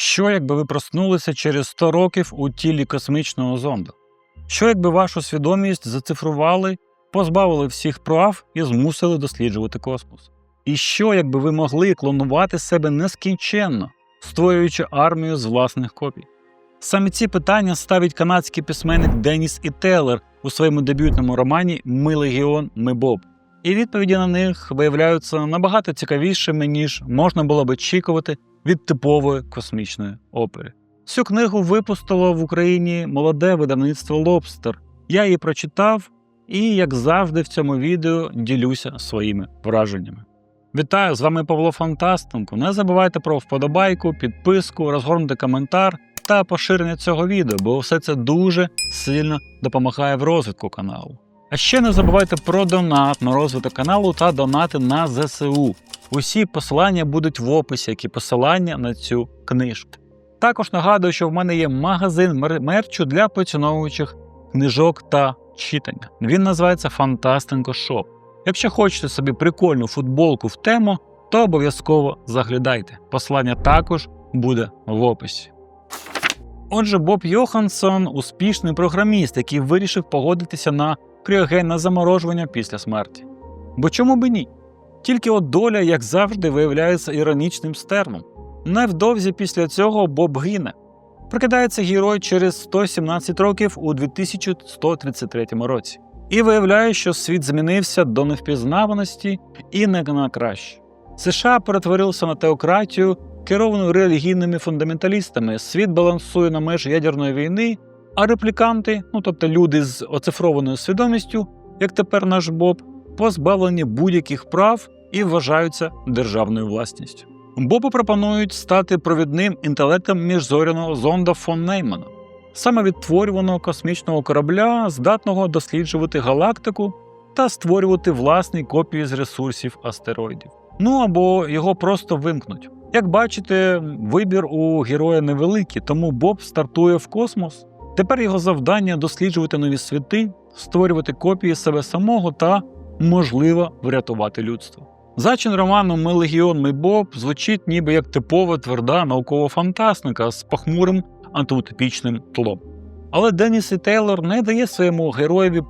Що якби ви проснулися через 100 років у тілі космічного зонда? Що якби вашу свідомість зацифрували, позбавили всіх прав і змусили досліджувати космос? І що якби ви могли клонувати себе нескінченно, створюючи армію з власних копій? Саме ці питання ставить канадський письменник Деніс І. Теллер у своєму дебютному романі Ми Легіон, Ми Боб. І відповіді на них виявляються набагато цікавішими, ніж можна було б очікувати від типової космічної опери. Цю книгу випустило в Україні молоде видавництво Лобстер. Я її прочитав і, як завжди, в цьому відео ділюся своїми враженнями. Вітаю! З вами Павло Фантастенко. Не забувайте про вподобайку, підписку, розгорнути коментар та поширення цього відео, бо все це дуже сильно допомагає в розвитку каналу. А ще не забувайте про донат на розвиток каналу та донати на ЗСУ. Усі посилання будуть в описі, як і посилання на цю книжку. Також нагадую, що в мене є магазин мерчу для поціновуючих книжок та читання. Він називається Фантастенко Шоп. Якщо хочете собі прикольну футболку в тему, то обов'язково заглядайте. Посилання також буде в описі. Отже, Боб Йоханссон успішний програміст, який вирішив погодитися на кріогенне заморожування після смерті. Бо чому би ні? Тільки от доля, як завжди, виявляється іронічним стерном. Невдовзі після цього Боб гине. Прокидається герой через 117 років у 2133 році. І виявляє, що світ змінився до невпізнаваності і не на краще. США перетворилися на теократію, керовану релігійними фундаменталістами. Світ балансує на межі ядерної війни, а репліканти, ну тобто люди з оцифрованою свідомістю, як тепер наш Боб, позбавлені будь-яких прав і вважаються державною власністю. Бобу пропонують стати провідним інтелектом міжзоряного зонда фон Неймана, саме відтворюваного космічного корабля, здатного досліджувати галактику та створювати власні копії з ресурсів астероїдів. Ну або його просто вимкнуть. Як бачите, вибір у героя невеликий, тому Боб стартує в космос. Тепер його завдання досліджувати нові світи, створювати копії себе самого та, можливо, врятувати людство. Зачин роману Ми Легіон, Ми Боб звучить ніби як типова тверда наукова фантастика з похмурим антиутопічним тлом. Але Деніс і Тейлор не дає своєму героєві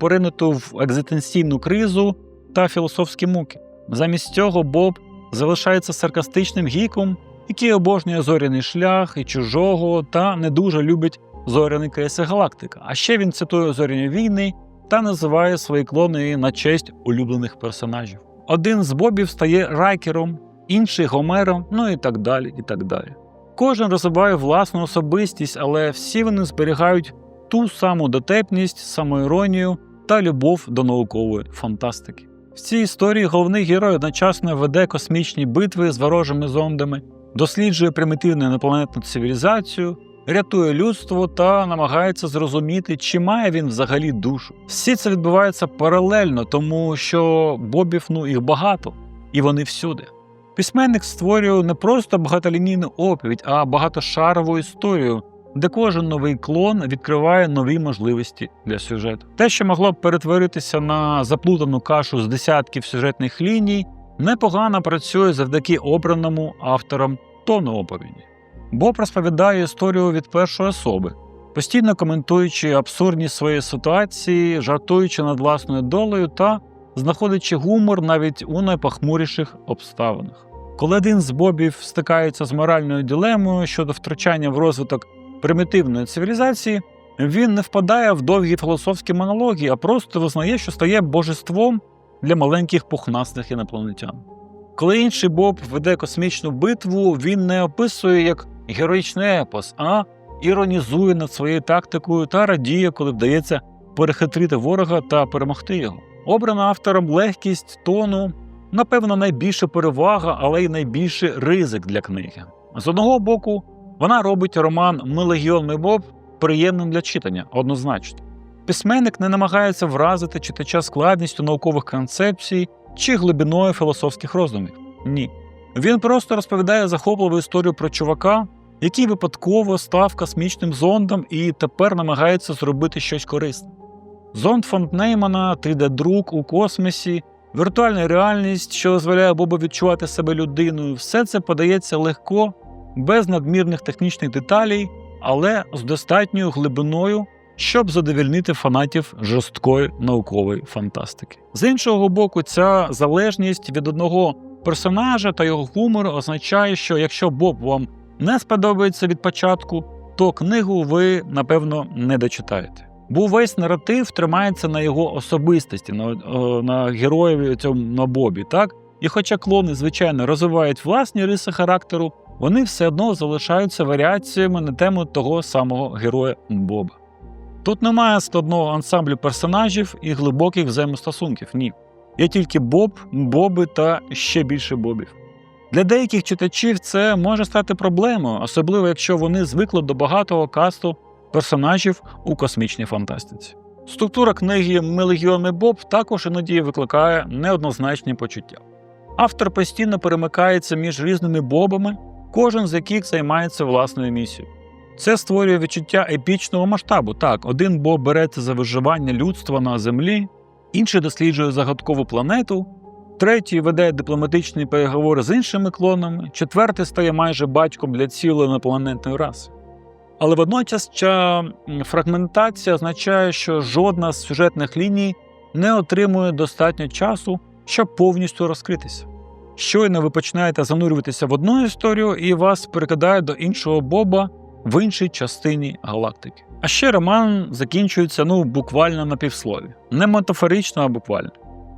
поринути в екзистенційну кризу та філософські муки. Замість цього Боб залишається саркастичним гіком, який обожнює зоряний шлях і чужого та не дуже любить зоряний крейсер Галактика. А ще він цитує зоряні війни та називає свої клони на честь улюблених персонажів. Один з бобів стає райкером, інший гомером, ну і так далі. і так далі. Кожен розвиває власну особистість, але всі вони зберігають ту саму дотепність, самоіронію та любов до наукової фантастики. В цій історії головний герой одночасно веде космічні битви з ворожими зондами, досліджує примітивну інопланетну цивілізацію, рятує людство та намагається зрозуміти, чи має він взагалі душу. Всі це відбувається паралельно, тому що бобів ну їх багато, і вони всюди. Письменник створює не просто багатолінійну оповідь, а багатошарову історію, де кожен новий клон відкриває нові можливості для сюжету. Те, що могло б перетворитися на заплутану кашу з десятків сюжетних ліній, непогано працює завдяки обраному авторам тону оповіді. Боб розповідає історію від першої особи, постійно коментуючи абсурдність своєї ситуації, жартуючи над власною долею та знаходячи гумор навіть у найпохмуріших обставинах. Коли один з бобів стикається з моральною дилемою щодо втручання в розвиток примітивної цивілізації, він не впадає в довгі філософські монологи, а просто визнає, що стає божеством для маленьких пухнастих інопланетян. Коли інший Боб веде космічну битву, він не описує як героїчний епос, а іронізує над своєю тактикою та радіє, коли вдається перехитрити ворога та перемогти його. Обрана автором легкість тону, напевно, найбільша перевага, але й найбільший ризик для книги. З одного боку, вона робить роман Ми Боб приємним для читання, однозначно. Письменник не намагається вразити читача складністю наукових концепцій чи глибиною філософських роздумів. Ні. Він просто розповідає захопливу історію про чувака, який випадково став космічним зондом і тепер намагається зробити щось корисне. Зонд фонд Неймана, 3D-друк у космосі, віртуальна реальність, що дозволяє Бобу відчувати себе людиною, все це подається легко без надмірних технічних деталей, але з достатньою глибиною, щоб задовільнити фанатів жорсткої наукової фантастики. З іншого боку, ця залежність від одного персонажа та його гумору означає, що якщо Боб вам не сподобається від початку, то книгу ви напевно не дочитаєте. Бо весь наратив тримається на його особистості, на, на героєві цьому на Бобі, так? І хоча клони, звичайно, розвивають власні риси характеру, вони все одно залишаються варіаціями на тему того самого героя Боба. Тут немає складного ансамблю персонажів і глибоких взаємостосунків, ні. Є тільки Боб, Боби та ще більше Бобів. Для деяких читачів це може стати проблемою, особливо якщо вони звикли до багатого касту персонажів у космічній фантастиці. Структура книги Мелегіон і Боб також іноді викликає неоднозначні почуття. Автор постійно перемикається між різними бобами, кожен з яких займається власною місією. Це створює відчуття епічного масштабу. Так, один боб береться за виживання людства на землі, інший досліджує загадкову планету, третій веде дипломатичні переговори з іншими клонами, четвертий стає майже батьком для цілої інопланетної раси. Але водночас ця фрагментація означає, що жодна з сюжетних ліній не отримує достатньо часу, щоб повністю розкритися. Щойно ви починаєте занурюватися в одну історію і вас перекидає до іншого Боба в іншій частині галактики. А ще роман закінчується ну буквально на півслові, не метафорично, а буквально.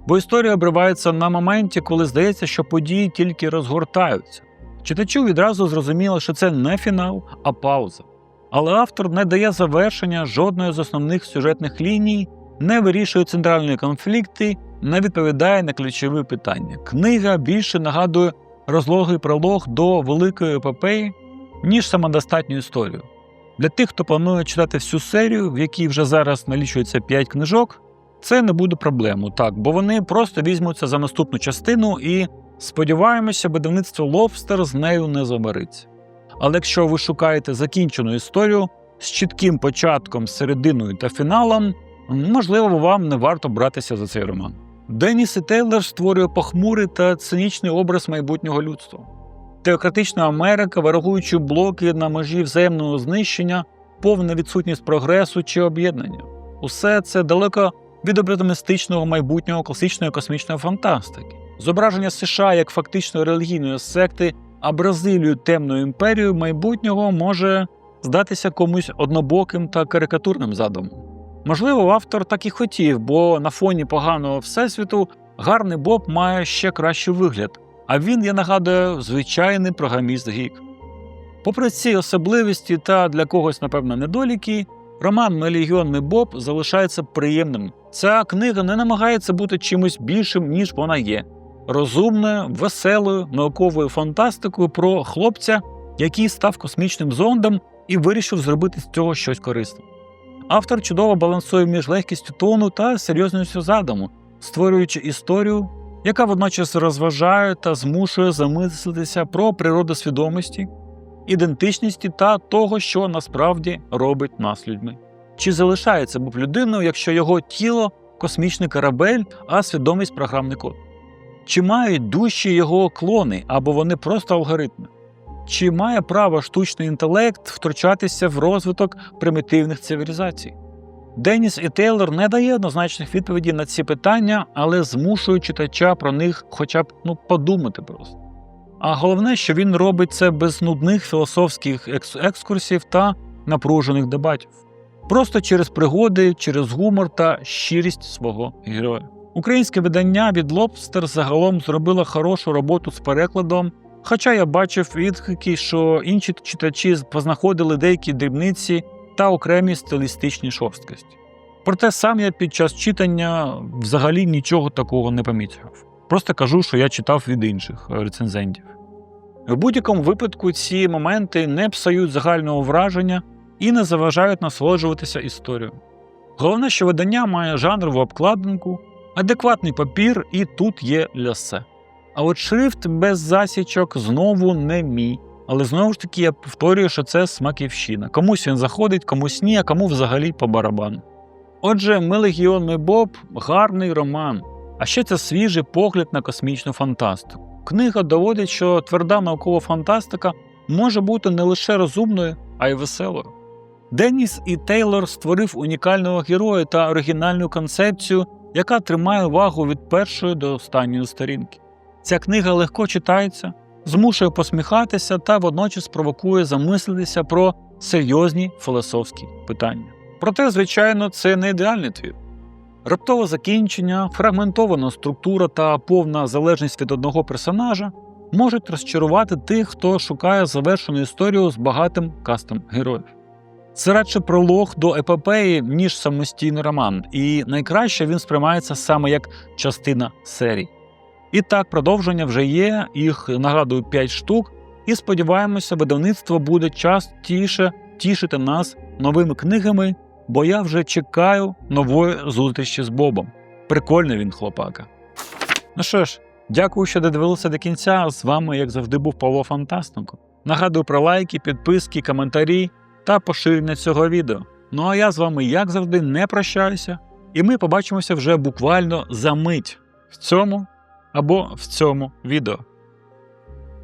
Бо історія обривається на моменті, коли здається, що події тільки розгортаються. Читачу відразу зрозуміло, що це не фінал, а пауза. Але автор не дає завершення жодної з основних сюжетних ліній, не вирішує центральні конфлікти, не відповідає на ключові питання. Книга більше нагадує розлогий пролог до великої епопеї, ніж самодостатню історію. Для тих, хто планує читати всю серію, в якій вже зараз налічується 5 книжок, це не буде проблемою, так, бо вони просто візьмуться за наступну частину і, сподіваємося, видавництво Лобстер з нею не замириться. Але якщо ви шукаєте закінчену історію з чітким початком, серединою та фіналом, можливо, вам не варто братися за цей роман. Деніс і Тейлор створює похмурий та цинічний образ майбутнього людства. Теократична Америка, ворогуючи блоки на межі взаємного знищення, повна відсутність прогресу чи об'єднання. Усе це далеко від оптимістичного майбутнього класичної космічної фантастики. Зображення США як фактично релігійної секти, а Бразилію темною імперією майбутнього може здатися комусь однобоким та карикатурним задумом. Можливо, автор так і хотів, бо на фоні поганого всесвіту гарний Боб має ще кращий вигляд, а він, я нагадую, звичайний програміст гік. Попри ці особливості та для когось, напевно, недоліки, роман Мелігіонний Боб залишається приємним. Ця книга не намагається бути чимось більшим, ніж вона є. Розумною, веселою, науковою фантастикою про хлопця, який став космічним зондом і вирішив зробити з цього щось корисне. Автор чудово балансує між легкістю тону та серйозністю задуму, створюючи історію, яка водночас розважає та змушує замислитися про природу свідомості, ідентичності та того, що насправді робить нас людьми. Чи залишається Боб людиною, якщо його тіло космічний корабель, а свідомість програмний код? Чи мають душі його клони або вони просто алгоритми? Чи має право штучний інтелект втручатися в розвиток примітивних цивілізацій? Деніс і Тейлор не дає однозначних відповідей на ці питання, але змушує читача про них хоча б ну, подумати просто. А головне, що він робить це без нудних філософських екс- екскурсів та напружених дебатів. Просто через пригоди, через гумор та щирість свого героя. Українське видання від Лобстер загалом зробило хорошу роботу з перекладом, хоча я бачив відгуки, що інші читачі познаходили деякі дрібниці та окремі стилістичні шорсткості. Проте сам я під час читання взагалі нічого такого не помітив. Просто кажу, що я читав від інших рецензентів. В будь-якому випадку ці моменти не псують загального враження і не заважають насолоджуватися історією. Головне, що видання має жанрову обкладинку, адекватний папір, і тут є лясе. А от шрифт без засічок знову не мій. Але знову ж таки я повторюю, що це смаківщина. Комусь він заходить, комусь ні, а кому взагалі по барабану. Отже, ми Легіон, ми Боб гарний роман, а ще це свіжий погляд на космічну фантастику. Книга доводить, що тверда наукова фантастика може бути не лише розумною, а й веселою. Деніс і Тейлор створив унікального героя та оригінальну концепцію, яка тримає увагу від першої до останньої сторінки. Ця книга легко читається, змушує посміхатися та водночас провокує замислитися про серйозні філософські питання. Проте, звичайно, це не ідеальний твір. Раптове закінчення, фрагментована структура та повна залежність від одного персонажа можуть розчарувати тих, хто шукає завершену історію з багатим кастом героїв. Це радше пролог до епопеї, ніж самостійний роман, і найкраще він сприймається саме як частина серії. І так, продовження вже є, їх нагадую 5 штук, і сподіваємося, видавництво буде частіше тішити нас новими книгами, бо я вже чекаю нової зустрічі з Бобом. Прикольний він, хлопака. Ну що ж, дякую, що додивилися до кінця. З вами, як завжди, був Павло Фантастенко. Нагадую про лайки, підписки, коментарі та поширення цього відео. Ну а я з вами, як завжди, не прощаюся, і ми побачимося вже буквально за мить в цьому або в цьому відео.